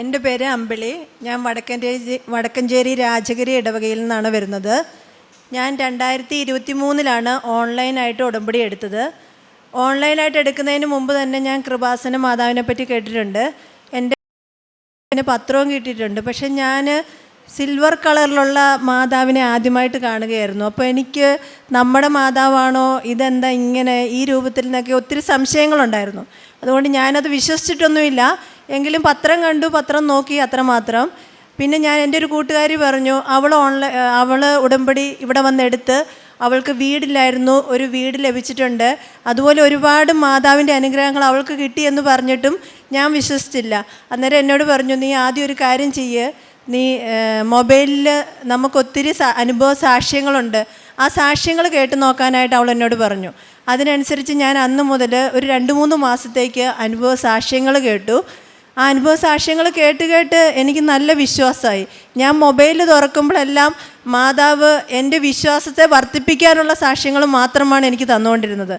എന്റെ പേര് അമ്പിളി. ഞാൻ വടക്കഞ്ചേരി വടക്കഞ്ചേരി രാജഗിരി ഇടവകയിൽ നിന്നാണ് വരുന്നത്. ഞാൻ രണ്ടായിരത്തി ഇരുപത്തി മൂന്നിലാണ് ഓൺലൈനായിട്ട് ഉടമ്പടി എടുത്തത്. ഓൺലൈനായിട്ട് എടുക്കുന്നതിന് മുമ്പ് തന്നെ ഞാൻ കൃപാസന മാതാവിനെ പറ്റി കേട്ടിട്ടുണ്ട്. എന്റെ പത്രവും കിട്ടിയിട്ടുണ്ട്. പക്ഷെ ഞാൻ സിൽവർ കളറിലുള്ള മാതാവിനെ ആദ്യമായിട്ട് കാണുകയായിരുന്നു. അപ്പോൾ എനിക്ക് നമ്മുടെ മാതാവാണോ ഇതെന്താ ഇങ്ങനെ ഈ രൂപത്തിൽ നിന്നൊക്കെ ഒത്തിരി സംശയങ്ങളുണ്ടായിരുന്നു. അതുകൊണ്ട് ഞാനത് വിശ്വസിച്ചിട്ടൊന്നുമില്ല. എങ്കിലും പത്രം കണ്ടു പത്രം നോക്കി അത്രമാത്രം. പിന്നെ ഞാൻ എന്റെ ഒരു കൂട്ടുകാരി പറഞ്ഞു അവൾ ഓൺലൈൻ അവൾ ഉടമ്പടി ഇവിടെ വന്നെടുത്ത് അവൾക്ക് വീടില്ലായിരുന്നു ഒരു വീട് ലഭിച്ചിട്ടുണ്ട്. അതുപോലെ ഒരുപാട് മാതാവിന്റെ അനുഗ്രഹങ്ങൾ അവൾക്ക് കിട്ടിയെന്ന് പറഞ്ഞിട്ടും ഞാൻ വിശ്വസിച്ചില്ല. അന്നേരം എന്നോട് പറഞ്ഞു നീ ആദ്യം ഒരു കാര്യം ചെയ്യ്. നീ മൊബൈലിൽ നമുക്കൊത്തിരി അനുഭവ സാക്ഷ്യങ്ങളുണ്ട്. ആ സാക്ഷ്യങ്ങൾ കേട്ട് നോക്കാനായിട്ട് അവൾ എന്നോട് പറഞ്ഞു. അതിനനുസരിച്ച് ഞാൻ അന്ന് മുതൽ ഒരു രണ്ട് മൂന്ന് മാസത്തേക്ക് അനുഭവ സാക്ഷ്യങ്ങൾ കേട്ടു. ആ അനുഭവ സാക്ഷ്യങ്ങൾ കേട്ട് കേട്ട് എനിക്ക് നല്ല വിശ്വാസമായി. ഞാൻ മൊബൈൽ തുറക്കുമ്പോഴെല്ലാം മാതാവ് എന്റെ വിശ്വാസത്തെ വർദ്ധിപ്പിക്കാനുള്ള സാക്ഷ്യങ്ങൾ മാത്രമാണ് എനിക്ക് തന്നുകൊണ്ടിരുന്നത്.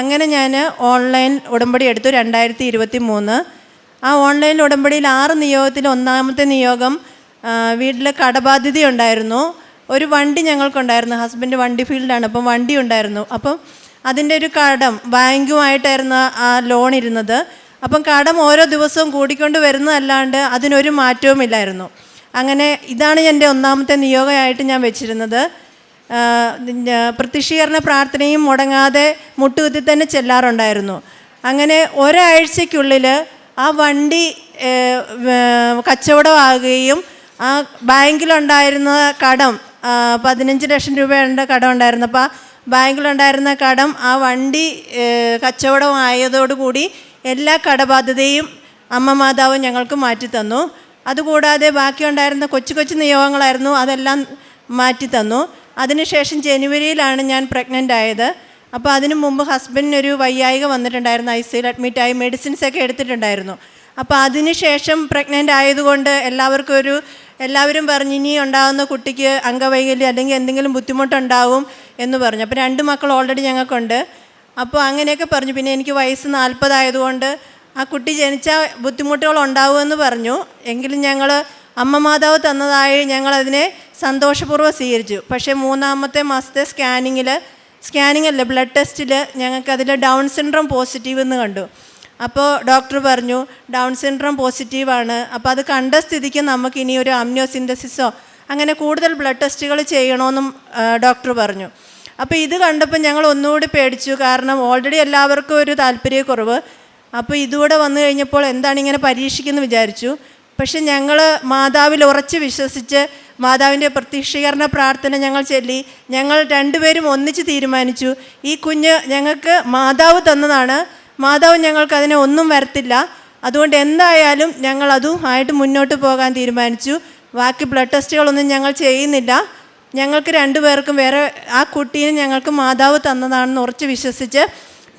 അങ്ങനെ ഞാൻ ഓൺലൈൻ ഉടമ്പടി എടുത്തു രണ്ടായിരത്തി ഇരുപത്തി മൂന്ന് ആ ഓൺലൈൻ ഉടമ്പടിയിൽ ആറ് നിയോഗത്തിൽ ഒന്നാമത്തെ നിയോഗം വീട്ടിൽ കടബാധ്യത ഉണ്ടായിരുന്നു. ഒരു വണ്ടി ഞങ്ങൾക്കുണ്ടായിരുന്നു ഹസ്ബൻഡ് വണ്ടി ഫീൽഡാണ് അപ്പം വണ്ടി ഉണ്ടായിരുന്നു. അപ്പം അതിന്റെ ഒരു കടം ബാങ്കുമായിട്ടായിരുന്നു ആ ലോൺ ഇരുന്നത്. അപ്പം കടം ഓരോ ദിവസവും കൂടിക്കൊണ്ട് വരുന്നതല്ലാണ്ട് അതിനൊരു മാറ്റവും ഇല്ലായിരുന്നു. അങ്ങനെ ഇതാണ് എന്റെ ഒന്നാമത്തെ നിയോഗമായിട്ട് ഞാൻ വെച്ചിരുന്നത്. പ്രതിഷീകരണ പ്രാർത്ഥനയും മുടങ്ങാതെ മുട്ടുകുത്തി തന്നെ ചെല്ലാറുണ്ടായിരുന്നു. അങ്ങനെ ഒരാഴ്ചയ്ക്കുള്ളിൽ ആ വണ്ടി കച്ചവടമാകുകയും ആ ബാങ്കിലുണ്ടായിരുന്ന കടം പതിനഞ്ച് ലക്ഷം രൂപയുടെ കടം ഉണ്ടായിരുന്നു. അപ്പോൾ ബാങ്കിലുണ്ടായിരുന്ന കടം ആ വണ്ടി കച്ചവടമായതോടുകൂടി എല്ലാ കടബാധ്യതയും അമ്മ മാതാവ് ഞങ്ങൾക്ക് മാറ്റി തന്നു അതുകൂടാതെ ബാക്കിയുണ്ടായിരുന്ന കൊച്ചു കൊച്ചു നിയോഗങ്ങളായിരുന്നു അതെല്ലാം മാറ്റി തന്നു അതിനുശേഷം ജനുവരിയിലാണ് ഞാൻ പ്രഗ്നന്റ് ആയത്. അപ്പോൾ അതിനു മുമ്പ് ഹസ്ബൻഡിനൊരു വയ്യായിക വന്നിട്ടുണ്ടായിരുന്നു ഐ സിയിൽ അഡ്മിറ്റായി മെഡിസിൻസ് ഒക്കെ എടുത്തിട്ടുണ്ടായിരുന്നു. അപ്പോൾ അതിനുശേഷം പ്രഗ്നന്റ് ആയതുകൊണ്ട് എല്ലാവർക്കും ഒരു എല്ലാവരും പറഞ്ഞു ഇനി ഉണ്ടാകുന്ന കുട്ടിക്ക് അംഗവൈകല്യം അല്ലെങ്കിൽ എന്തെങ്കിലും ബുദ്ധിമുട്ടുണ്ടാവും എന്ന് പറഞ്ഞു. അപ്പോൾ രണ്ട് മക്കൾ ഓൾറെഡി ഞങ്ങൾക്കുണ്ട് അപ്പോൾ അങ്ങനെയൊക്കെ പറഞ്ഞു. പിന്നെ എനിക്ക് വയസ്സ് നാൽപ്പതായതുകൊണ്ട് ആ കുട്ടി ജനിച്ചാൽ ബുദ്ധിമുട്ടുകൾ ഉണ്ടാവുമെന്ന് പറഞ്ഞു. എങ്കിലും ഞങ്ങൾ അമ്മ മാതാവ് തന്നതായി ഞങ്ങളതിനെ സന്തോഷപൂർവം സ്വീകരിച്ചു. പക്ഷേ മൂന്നാമത്തെ മാസത്തെ സ്കാനിങ്ങിൽ സ്കാനിങ് അല്ല ബ്ലഡ് ടെസ്റ്റിൽ ഞങ്ങൾക്കതിൽ ഡൗൺ സിൻഡ്രോം പോസിറ്റീവ് എന്ന് കണ്ടു. അപ്പോൾ ഡോക്ടർ പറഞ്ഞു ഡൗൺ സിൻഡ്രോം പോസിറ്റീവാണ്. അപ്പോൾ അത് കണ്ട സ്ഥിതിക്ക് നമുക്ക് ഇനി ഒരു അമ്നിയോസിന്തസിസോ അങ്ങനെ കൂടുതൽ ബ്ലഡ് ടെസ്റ്റുകൾ ചെയ്യണമെന്നും ഡോക്ടർ പറഞ്ഞു. അപ്പോൾ ഇത് കണ്ടപ്പോൾ ഞങ്ങൾ ഒന്നുകൂടി പേടിച്ചു. കാരണം ഓൾറെഡി എല്ലാവർക്കും ഒരു താല്പര്യക്കുറവ്. അപ്പോൾ ഇതുകൂടെ വന്നു കഴിഞ്ഞപ്പോൾ എന്താണ് ഇങ്ങനെ പരീക്ഷിക്കുന്നു വിചാരിച്ചു. പക്ഷെ ഞങ്ങൾ മാതാവിൽ ഉറച്ച് വിശ്വസിച്ച് മാതാവിന്റെ പ്രതീക്ഷീകരണ പ്രാർത്ഥന ഞങ്ങൾ ചൊല്ലി. ഞങ്ങൾ രണ്ടുപേരും ഒന്നിച്ച് തീരുമാനിച്ചു. ഈ കുഞ്ഞ് ഞങ്ങൾക്ക് മാതാവ് തന്നതാണ്. മാതാവ് ഞങ്ങൾക്ക് അതിനെ ഒന്നും വരത്തില്ല. അതുകൊണ്ട് എന്തായാലും ഞങ്ങൾ അതും ആയിട്ട് മുന്നോട്ട് പോകാൻ തീരുമാനിച്ചു. ബാക്കി ബ്ലഡ് ടെസ്റ്റുകളൊന്നും ഞങ്ങൾ ചെയ്യുന്നില്ല. ഞങ്ങൾക്ക് രണ്ടുപേർക്കും വേറെ ആ കുട്ടീനെ ഞങ്ങൾക്ക് മാതാവ് തന്നതാണെന്ന് ഉറച്ച് വിശ്വസിച്ച്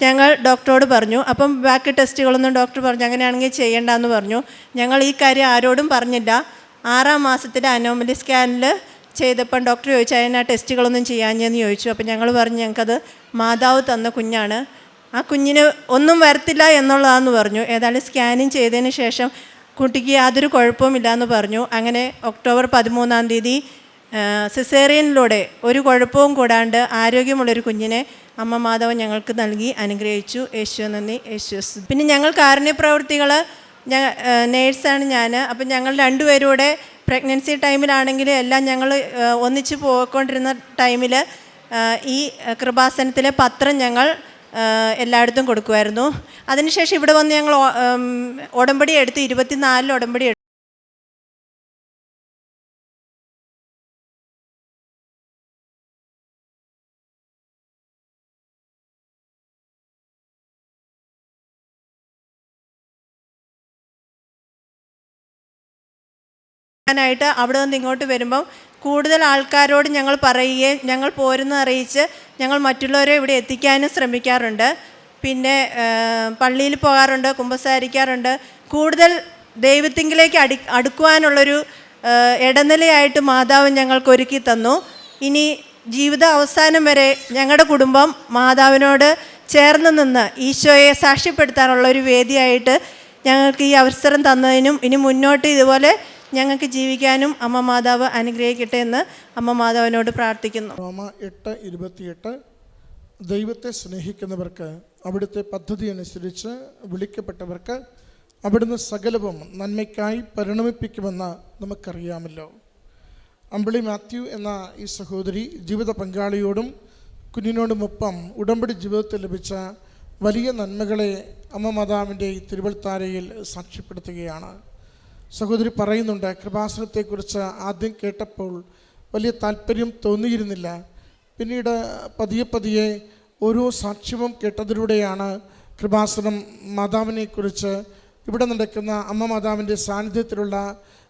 ഞങ്ങൾ ഡോക്ടറോട് പറഞ്ഞു. അപ്പം ബാക്കി ടെസ്റ്റുകളൊന്നും ഡോക്ടർ പറഞ്ഞു അങ്ങനെയാണെങ്കിൽ ചെയ്യേണ്ടെന്ന് പറഞ്ഞു. ഞങ്ങൾ ഈ കാര്യം ആരോടും പറഞ്ഞില്ല. ആറാം മാസത്തിലെ അനോമലി സ്കാനിൽ ചെയ്തപ്പം ഡോക്ടർ ചോദിച്ചു അതിന് ആ ടെസ്റ്റുകളൊന്നും ചെയ്യാഞ്ഞെന്ന് ചോദിച്ചു. അപ്പം ഞങ്ങൾ പറഞ്ഞു ഞങ്ങൾക്കത് മാതാവ് തന്ന കുഞ്ഞാണ്. ആ കുഞ്ഞിന് ഒന്നും വരത്തില്ല എന്നുള്ളതാന്ന് പറഞ്ഞു. ഏതായാലും സ്കാനിങ് ചെയ്തതിന് ശേഷം കുട്ടിക്ക് യാതൊരു കുഴപ്പവും ഇല്ലയെന്ന് പറഞ്ഞു. അങ്ങനെ ഒക്ടോബർ പതിമൂന്നാം തീയതി സിസേറിയനിലൂടെ ഒരു കുഴപ്പവും കൂടാണ്ട് ആരോഗ്യമുള്ളൊരു കുഞ്ഞിനെ അമ്മ മാധവൻ ഞങ്ങൾക്ക് നൽകി അനുഗ്രഹിച്ചു. യേശു നന്ദി. യേശു പിന്നെ ഞങ്ങൾ കാരുണ്യ പ്രവൃത്തികൾ നേഴ്സാണ് ഞാൻ അപ്പം ഞങ്ങൾ രണ്ടുപേരൂടെ പ്രഗ്നൻസി ടൈമിലാണെങ്കിൽ എല്ലാം ഞങ്ങൾ ഒന്നിച്ച് പോയിക്കൊണ്ടിരുന്ന ടൈമിൽ ഈ കൃപാസനത്തിലെ പത്രം ഞങ്ങൾ എല്ലായിടത്തും കൊടുക്കുമായിരുന്നു അതിനുശേഷം ഇവിടെ വന്ന് ഞങ്ങൾ ഉടമ്പടി എടുത്ത് ഇരുപത്തിനാലിൽ ഉടമ്പടി ായിട്ട് അവിടെ നിന്ന് ഇങ്ങോട്ട് വരുമ്പം കൂടുതൽ ആൾക്കാരോട് ഞങ്ങൾ പറയുകയും ഞങ്ങൾ പോരുന്ന അറിയിച്ച് ഞങ്ങൾ മറ്റുള്ളവരെ ഇവിടെ എത്തിക്കാനും ശ്രമിക്കാറുണ്ട്. പിന്നെ പള്ളിയിൽ പോകാറുണ്ട് കുമ്പസാരിക്കാറുണ്ട്. കൂടുതൽ ദൈവത്തിങ്കിലേക്ക് അടി അടുക്കുവാനുള്ളൊരു ഇടനിലയായിട്ട് മാതാവ് ഞങ്ങൾക്ക് ഒരുക്കി തന്നു. ഇനി ജീവിത അവസാനം വരെ ഞങ്ങളുടെ കുടുംബം മാതാവിനോട് ചേർന്ന് നിന്ന് ഈശോയെ സാക്ഷ്യപ്പെടുത്താനുള്ള ഒരു വേദിയായിട്ട് ഞങ്ങൾക്ക് ഈ അവസരം തന്നതിനും ഇനി മുന്നോട്ട് ഇതുപോലെ ഞങ്ങൾക്ക് ജീവിക്കാനും അമ്മ മാതാവ് അനുഗ്രഹിക്കട്ടെ എന്ന് അമ്മ മാതാവിനോട് പ്രാർത്ഥിക്കുന്നു. റോമ എട്ട് ഇരുപത്തിയെട്ട് ദൈവത്തെ സ്നേഹിക്കുന്നവർക്ക് അവിടുത്തെ പദ്ധതി അനുസരിച്ച് വിളിക്കപ്പെട്ടവർക്ക് അവിടുന്ന് സകലവും നന്മയ്ക്കായി പരിണമിപ്പിക്കുമെന്ന് നമുക്കറിയാമല്ലോ. അമ്പിളി മാത്യു എന്ന ഈ സഹോദരി ജീവിത പങ്കാളിയോടും കുഞ്ഞിനോടുമൊപ്പം ഉടമ്പടി ജീവിതത്തിൽ ലഭിച്ച വലിയ നന്മകളെ അമ്മ മാതാവിന്റെ തിരുവൾത്താരയിൽ സാക്ഷ്യപ്പെടുത്തുകയാണ്. സഹോദരി പറയുന്നുണ്ട് കൃപാസനത്തെക്കുറിച്ച് ആദ്യം കേട്ടപ്പോൾ വലിയ താല്പര്യം തോന്നിയിരുന്നില്ല. പിന്നീട് പതിയെ പതിയെ ഓരോ സാക്ഷ്യവും കേട്ടതിലൂടെയാണ് കൃപാസനം മാതാവിനെക്കുറിച്ച് ഇവിടെ നടക്കുന്ന അമ്മ മാതാവിന്റെ സാന്നിധ്യത്തിലുള്ള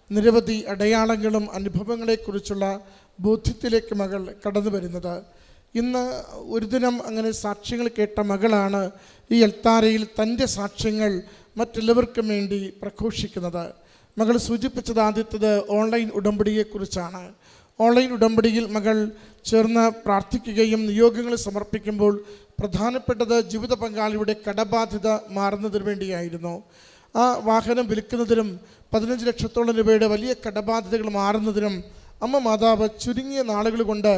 നിരവധി അടയാളങ്ങളും അനുഭവങ്ങളെക്കുറിച്ചുള്ള ബോധ്യത്തിലേക്ക് മകൾ കടന്നു വരുന്നത്. ഇന്ന് ഒരു ദിനം അങ്ങനെ സാക്ഷ്യങ്ങൾ കേട്ട മകളാണ് ഈ എൽത്താരയിൽ തന്റെ സാക്ഷ്യങ്ങൾ മറ്റെല്ലാവർക്കും വേണ്ടി പ്രഘോഷിക്കുന്നത്. മകൾ സൂചിപ്പിച്ചത് ആദ്യത്തത് ഓൺലൈൻ ഉടമ്പടിയെക്കുറിച്ചാണ്. ഓൺലൈൻ ഉടമ്പടിയിൽ മകൾ ചേർന്ന് പ്രാർത്ഥിക്കുകയും നിയോഗങ്ങൾ സമർപ്പിക്കുമ്പോൾ പ്രധാനപ്പെട്ടത് ജീവിത പങ്കാളിയുടെ കടബാധ്യത മാറുന്നതിന് വേണ്ടിയായിരുന്നു. ആ വാഹനം വിൽക്കുന്നതിനും പതിനഞ്ച് ലക്ഷത്തോളം രൂപയുടെ വലിയ കടബാധ്യതകൾ മാറുന്നതിനും അമ്മ മാതാവ് ചുരുങ്ങിയ നാളുകൾ കൊണ്ട്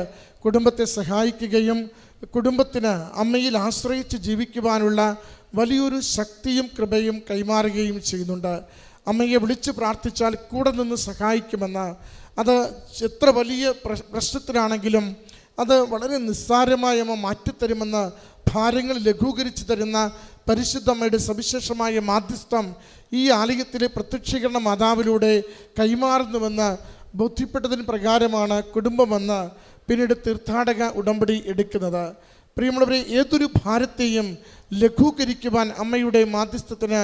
കുടുംബത്തെ സഹായിക്കുകയും കുടുംബത്തിന് അമ്മയിൽ ആശ്രയിച്ച് ജീവിക്കുവാനുള്ള വലിയൊരു ശക്തിയും കൃപയും കൈമാറുകയും ചെയ്യുന്നുണ്ട്. അമ്മയെ വിളിച്ച് പ്രാർത്ഥിച്ചാൽ കൂടെ നിന്ന് സഹായിക്കുമെന്ന് അത് എത്ര വലിയ പ്രശ്നത്തിലാണെങ്കിലും അത് വളരെ നിസ്സാരമായി അമ്മ മാറ്റിത്തരുമെന്ന് ഭാരങ്ങൾ ലഘൂകരിച്ചു തരുന്ന പരിശുദ്ധമ്മയുടെ സവിശേഷമായ മാധ്യസ്ഥം ഈ ആലയത്തിലെ പ്രത്യക്ഷീകരണ മാതാവിലൂടെ കൈമാറുന്നുവെന്ന് ബോധ്യപ്പെട്ടതിന് പ്രകാരമാണ് കുടുംബമെന്ന് പിന്നീട് തീർത്ഥാടക ഉടമ്പടി എടുക്കുന്നത്. പ്രിയമുള്ളവരെ ഏതൊരു ഭാരത്തെയും ലഘൂകരിക്കുവാൻ അമ്മയുടെ മാധ്യസ്ഥത്തിന്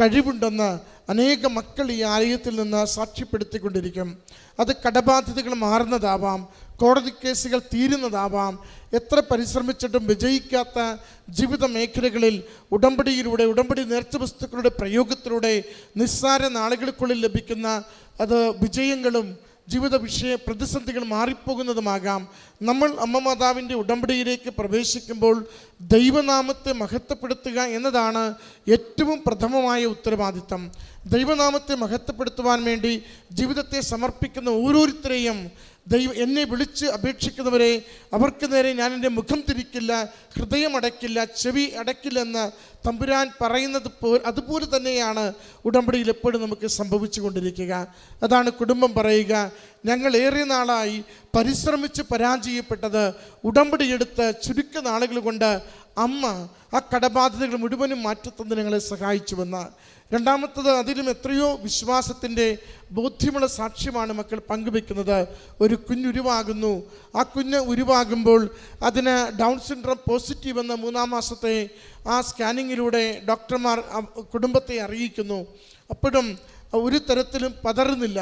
കഴിവുണ്ടെന്ന് അനേക മക്കൾ ഈ ആലയത്തിൽ നിന്ന് സാക്ഷ്യപ്പെടുത്തിക്കൊണ്ടിരിക്കും. അത് കടബാധ്യതകൾ മാറുന്നതാവാം കോടതി കേസുകൾ തീരുന്നതാവാം. എത്ര പരിശ്രമിച്ചിട്ടും വിജയിക്കാത്ത ജീവിത മേഖലകളിൽ ഉടമ്പടിയിലൂടെ ഉടമ്പടി നേർച്ച വസ്തുക്കളുടെ പ്രയോഗത്തിലൂടെ നിസ്സാര നാളുകൾക്കുള്ളിൽ ലഭിക്കുന്ന അത് വിജയങ്ങളും ജീവിത വിഷയ പ്രതിസന്ധികൾ മാറിപ്പോകുന്നതുമാകാം. നമ്മൾ അമ്മ മാതാവിന്റെ ഉടമ്പടിയിലേക്ക് പ്രവേശിക്കുമ്പോൾ ദൈവനാമത്തെ മഹത്വപ്പെടുത്തുക എന്നതാണ് ഏറ്റവും പ്രഥമമായ ഉത്തരവാദിത്തം. ദൈവനാമത്തെ മഹത്വപ്പെടുത്തുവാൻ വേണ്ടി ജീവിതത്തെ സമർപ്പിക്കുന്ന ഓരോരുത്തരെയും ദൈവം എന്നെ വിളിച്ച് അപേക്ഷിക്കുന്നവരെ അവർക്ക് നേരെ ഞാൻ എന്റെ മുഖം തിരിക്കില്ല ഹൃദയം അടയ്ക്കില്ല ചെവി അടയ്ക്കില്ലെന്ന് തമ്പുരാൻ പറയുന്നത് പോ അതുപോലെ തന്നെയാണ് ഉടമ്പടിയിൽ എപ്പോഴും നമുക്ക് സംഭവിച്ചു കൊണ്ടിരിക്കുക. അതാണ് കുടുംബം പറയുക. ഞങ്ങൾ ഏറെ നാളായി പരിശ്രമിച്ച് പരാജയപ്പെട്ടത് ഉടമ്പടിയെടുത്ത് ചുരുക്ക നാളുകൾ കൊണ്ട് അമ്മ ആ കടബാധ്യതകൾ മുഴുവനും മാറ്റത്തന്ന് ഞങ്ങളെ സഹായിച്ചുവെന്ന് രണ്ടാമത്തത് അതിലും എത്രയോ വിശ്വാസത്തിന്റെ ബോധ്യമുള്ള സാക്ഷ്യമാണ് മക്കൾ പങ്കുവെക്കുന്നത്. ഒരു കുഞ്ഞുരുവാകുന്നു ആ കുഞ്ഞ് ഉരുവാകുമ്പോൾ അതിന് ഡൗൺ സിൻഡ്രം പോസിറ്റീവ് എന്ന മൂന്നാം മാസത്തെ ആ സ്കാനിങ്ങിലൂടെ ഡോക്ടർമാർ കുടുംബത്തെ അറിയിക്കുന്നു. അപ്പോഴും ഒരു തരത്തിലും പതറുന്നില്ല.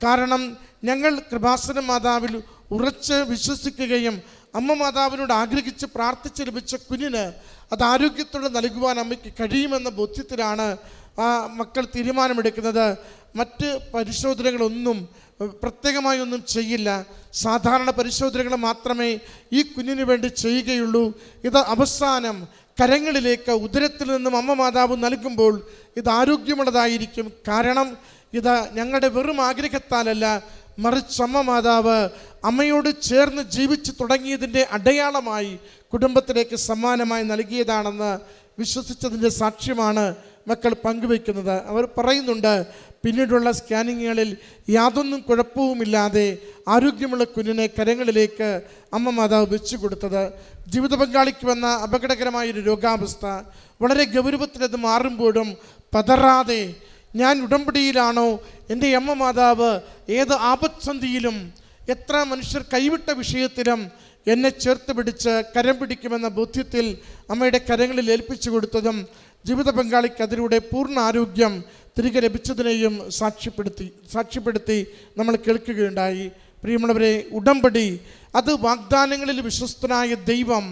കാരണം ഞങ്ങൾ കൃപാസന മാതാവിൽ ഉറച്ച് വിശ്വസിക്കുകയും അമ്മ മാതാവിനോട് ആഗ്രഹിച്ച് പ്രാർത്ഥിച്ച് ലഭിച്ച കുഞ്ഞിന് അത് ആരോഗ്യത്തോടെ നൽകുവാൻ അമ്മയ്ക്ക് കഴിയുമെന്ന ബോധ്യത്തിലാണ് ആ മക്കൾ തീരുമാനമെടുക്കുന്നത്. മറ്റ് പരിശോധനകളൊന്നും പ്രത്യേകമായി ഒന്നും ചെയ്യില്ല. സാധാരണ പരിശോധനകൾ മാത്രമേ ഈ കുഞ്ഞിന് വേണ്ടി ചെയ്യുകയുള്ളൂ. ഇത് അവസാനം കരങ്ങളിലേക്ക് ഉദരത്തിൽ നിന്നും അമ്മ മാതാവ് നൽകുമ്പോൾ ഇത് ആരോഗ്യമുള്ളതായിരിക്കും. കാരണം ഇത് ഞങ്ങളുടെ വെറും ആഗ്രഹത്താലല്ല. മറിച്ച് അമ്മ മാതാവ് അമ്മയോട് ചേർന്ന് ജീവിച്ചു തുടങ്ങിയതിന്റെ അടയാളമായി കുടുംബത്തിലേക്ക് സമ്മാനമായി നൽകിയതാണെന്ന് വിശ്വസിച്ചതിന്റെ സാക്ഷ്യമാണ് മക്കൾ പങ്കുവയ്ക്കുന്നത്. അവർ പറയുന്നുണ്ട് പിന്നീടുള്ള സ്കാനിങ്ങുകളിൽ യാതൊന്നും കുഴപ്പവുമില്ലാതെ ആരോഗ്യമുള്ള കുഞ്ഞിനെ കരങ്ങളിലേക്ക് അമ്മ മാതാവ് വെച്ചു കൊടുത്തത്. ജീവിത പങ്കാളിക്ക് വന്ന അപകടകരമായൊരു രോഗാവസ്ഥ. വളരെ ഗൗരവത്തിലത് മാറുമ്പോഴും പതറാതെ ഞാൻ ഉടമ്പടിയിലാണോ? എന്റെ അമ്മ മാതാവ് ഏത് ആപത്സന്ധിയിലും എത്ര മനുഷ്യർ കൈവിട്ട വിഷയത്തിലും എന്നെ ചേർത്ത് പിടിച്ച് കരം പിടിക്കുമെന്ന ബോധ്യത്തിൽ അമ്മയുടെ കരങ്ങളിൽ ഏൽപ്പിച്ചു കൊടുത്തതും ജീവിത പങ്കാളിക്ക് അതിലൂടെ പൂർണ ആരോഗ്യം തിരികെ ലഭിച്ചതിനെയും സാക്ഷ്യപ്പെടുത്തി സാക്ഷ്യപ്പെടുത്തി നമ്മൾ കേൾക്കുകയുണ്ടായി. പ്രിയമുള്ളവരെ ഉടമ്പടി അത് വാഗ്ദാനങ്ങളിൽ വിശ്വസ്തനായ ദൈവം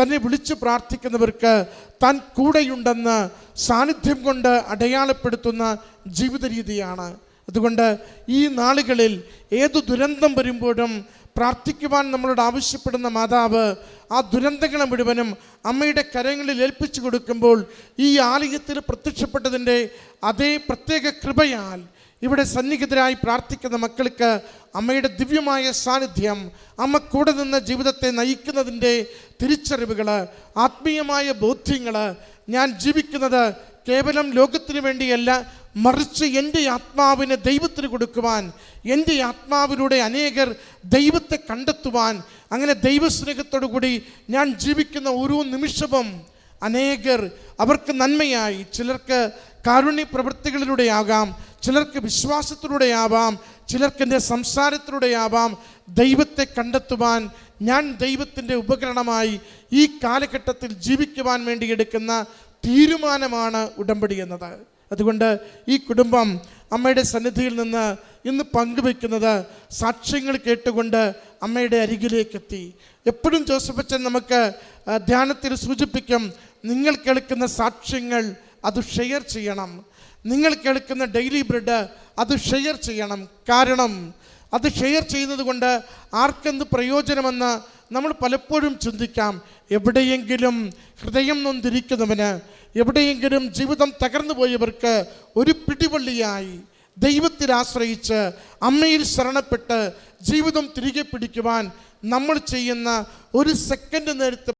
തന്നെ വിളിച്ചു പ്രാർത്ഥിക്കുന്നവർക്ക് താൻ കൂടെയുണ്ടെന്ന് സാന്നിധ്യം കൊണ്ട് അടയാളപ്പെടുത്തുന്ന ജീവിത രീതിയാണ്. അതുകൊണ്ട് ഈ നാളുകളിൽ ഏതു ദുരന്തം വരുമ്പോഴും പ്രാർത്ഥിക്കുവാൻ നമ്മളോട് ആവശ്യപ്പെടുന്ന മാതാവ് ആ ദുരന്തങ്ങളെ മുഴുവനും അമ്മയുടെ കരങ്ങളിൽ ഏൽപ്പിച്ചു കൊടുക്കുമ്പോൾ ഈ ആലയത്തിൽ പ്രത്യക്ഷപ്പെട്ടതിന്റെ അതേ പ്രത്യേക കൃപയാൽ ഇവിടെ സന്നിഹിതരായി പ്രാർത്ഥിക്കുന്ന മക്കൾക്ക് അമ്മയുടെ ദിവ്യമായ സാന്നിധ്യം അമ്മ കൂടെ നിന്ന് ജീവിതത്തെ നയിക്കുന്നതിന്റെ തിരിച്ചറിവുകൾ ആത്മീയമായ ബോധ്യങ്ങൾ ഞാൻ ജീവിക്കുന്നത് കേവലം ലോകത്തിന് വേണ്ടിയല്ല മറിച്ച് എന്റെ ആത്മാവിനെ ദൈവത്തിന് കൊടുക്കുവാൻ എന്റെ ആത്മാവിലൂടെ അനേകർ ദൈവത്തെ കണ്ടെത്തുവാൻ അങ്ങനെ ദൈവസ്നേഹത്തോടു കൂടി ഞാൻ ജീവിക്കുന്ന ഓരോ നിമിഷവും അനേകർ അവർക്ക് നന്മയായി. ചിലർക്ക് കാരുണ്യ പ്രവൃത്തികളിലൂടെയാകാം ചിലർക്ക് വിശ്വാസത്തിലൂടെയാവാം ചിലർക്ക് എന്റെ സംസാരത്തിലൂടെയാവാം ദൈവത്തെ കണ്ടെത്തുവാൻ ഞാൻ ദൈവത്തിന്റെ ഉപകരണമായി ഈ കാലഘട്ടത്തിൽ ജീവിക്കുവാൻ വേണ്ടി എടുക്കുന്ന തീരുമാനമാണ് ഉടമ്പടി എന്നത്. അതുകൊണ്ട് ഈ കുടുംബം അമ്മയുടെ സന്നിധിയിൽ നിന്ന് ഇന്ന് പങ്കുവെക്കുന്നത് സാക്ഷ്യങ്ങൾ കേട്ടുകൊണ്ട് അമ്മയുടെ അരികിലേക്കെത്തി. എപ്പോഴും ജോസഫ് അച്ഛൻ നമുക്ക് ധ്യാനത്തിൽ സൂചിപ്പിക്കും നിങ്ങൾ കേൾക്കുന്ന സാക്ഷ്യങ്ങൾ അത് ഷെയർ ചെയ്യണം. നിങ്ങൾ കേൾക്കുന്ന ഡെയിലി ബ്രെഡ് അത് ഷെയർ ചെയ്യണം. കാരണം അത് ഷെയർ ചെയ്യുന്നത് കൊണ്ട് ആർക്കെന്ത് പ്രയോജനമെന്ന് നമ്മൾ പലപ്പോഴും ചിന്തിക്കാം. എവിടെയെങ്കിലും ഹൃദയം നൊന്തിരിക്കുന്നവന് എവിടെയെങ്കിലും ജീവിതം തകർന്നു പോയവർക്ക് ഒരു പിടിവള്ളിയായി ദൈവത്തിൽ ആശ്രയിച്ച് അമ്മയിൽ ശരണപ്പെട്ട് ജീവിതം തിരികെ പിടിക്കുവാൻ നമ്മൾ ചെയ്യുന്ന ഒരു സെക്കൻഡ് നേരത്തെ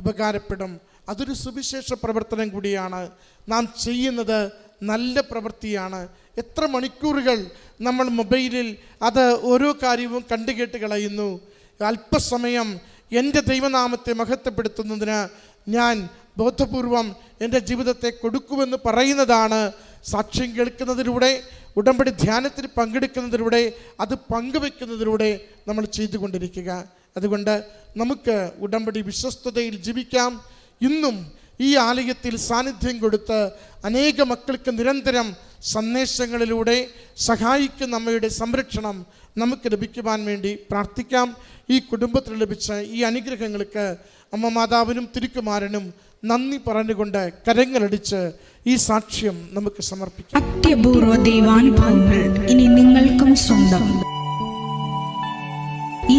ഉപകാരപ്പെടും. അതൊരു സുവിശേഷ പ്രവർത്തനം കൂടിയാണ്. നാം ചെയ്യുന്നത് നല്ല പ്രവൃത്തിയാണ്. എത്ര മണിക്കൂറുകൾ നമ്മൾ മൊബൈലിൽ അത് ഓരോ കാര്യവും കണ്ടുകേട്ട് കളയുന്നു. അല്പസമയം എന്റെ ദൈവനാമത്തെ മഹത്വപ്പെടുത്തുന്നതിന് ഞാൻ ബോധപൂർവം എന്റെ ജീവിതത്തെ കൊടുക്കുമെന്ന് പറയുന്നതാണ്. സാക്ഷ്യം കേൾക്കുന്നതിലൂടെ ഉടമ്പടി ധ്യാനത്തിൽ പങ്കെടുക്കുന്നതിലൂടെ അത് പങ്കുവെക്കുന്നതിലൂടെ നമ്മൾ ചെയ്തുകൊണ്ടിരിക്കുക. അതുകൊണ്ട് നമുക്ക് ഉടമ്പടി വിശ്വസ്തതയിൽ ജീവിക്കാം. ഇന്നും ഈ ആലയത്തിൽ സാന്നിധ്യം കൊടുത്ത് അനേക മക്കൾക്ക് നിരന്തരം സന്ദേശങ്ങളിലൂടെ സഹായിക്കുന്ന അമ്മയുടെ സംരക്ഷണം നമുക്ക് ലഭിക്കുവാൻ വേണ്ടി പ്രാർത്ഥിക്കാം. ഈ കുടുംബത്തിൽ ലഭിച്ച ഈ അനുഗ്രഹങ്ങൾക്ക് അമ്മ മാതാവിനും തിരുക്കുമാരനും നന്ദി പറഞ്ഞുകൊണ്ട് കരങ്ങളടിച്ച് ഈ സാക്ഷ്യം നമുക്ക് സമർപ്പിക്കാം. അത്യപൂർവ ദൈവാനുഭവങ്ങൾ ഇനി നിങ്ങൾക്കും സ്വന്തം. ഈ